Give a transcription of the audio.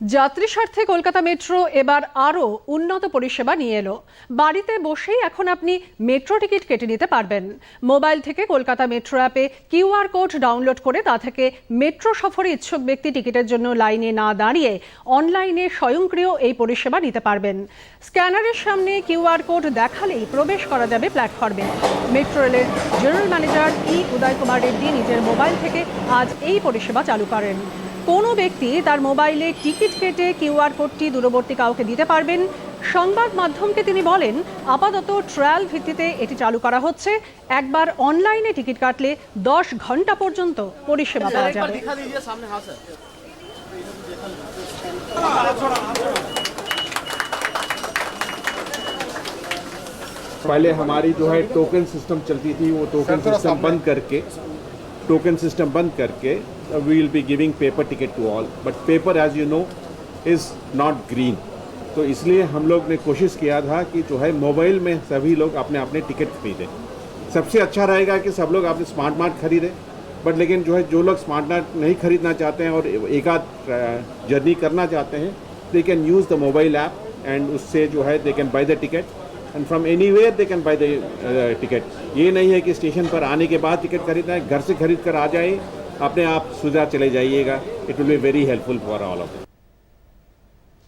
যাত্রী স্বার্থে কলকাতা মেট্রো এবার আরও উন্নত পরিষেবা নিয়ে এলো। বাড়িতে বসেই এখন আপনি মেট্রো টিকিট কেটে নিতে পারবেন। মোবাইল থেকে কলকাতা মেট্রো অ্যাপে কিউআর কোড ডাউনলোড করে তা থেকে মেট্রো সফরে ইচ্ছুক ব্যক্তি টিকিটের জন্য লাইনে না দাঁড়িয়ে অনলাইনে স্বয়ংক্রিয় এই পরিষেবা নিতে পারবেন। স্ক্যানারের সামনে কিউআর কোড দেখালেই প্রবেশ করা যাবে প্ল্যাটফর্মে। মেট্রো রেলের general manager E Uday Kumar Reddy নিজের মোবাইল থেকে আজ এই পরিষেবা চালু করেন। কোনো ব্যক্তি তার মোবাইলে টিকিট কেটে কিউআর কোডটি দূরবর্তী কাউকে দিতে পারবেন সংবাদ মাধ্যমকে তিনি বলেন আপাতত ট্রায়াল ভিত্তিতে এটি চালু করা হচ্ছে একবার অনলাইনে টিকিট কাটলে দশ ঘন্টা পর্যন্ত পরিষেবা পাওয়া एक बार যাবে दिखा दीजिए सामने हाँ सर पहले हमारी जो है टोकन सिस्टम चलती थी वो टोकन सिस्टम बंद करके टोकन सिस्टम बंद करके we will be giving paper ticket to all but paper as you know is not green तो इसलिए हम लोग ने कोशिश किया था कि जो है मोबाइल में सभी लोग अपने अपने टिकट खरीदें। सबसे अच्छा रहेगा कि सब लोग अपने स्मार्ट मार्ट खरीदें। बट लेकिन जो है, जो लोग स्मार्ट मार्ट नहीं खरीदना चाहते हैं और एक जर्नी करना चाहते हैं they can use the mobile app and उससे जो है they can buy the ticket and from anywhere they can buy the ticket ये नहीं है कि स्टेशन पर आने के बाद टिकट खरीदना है, घर से खरीद कर आ जाए अपने आप सुझा चले जाइएगा। It will be very helpful for all of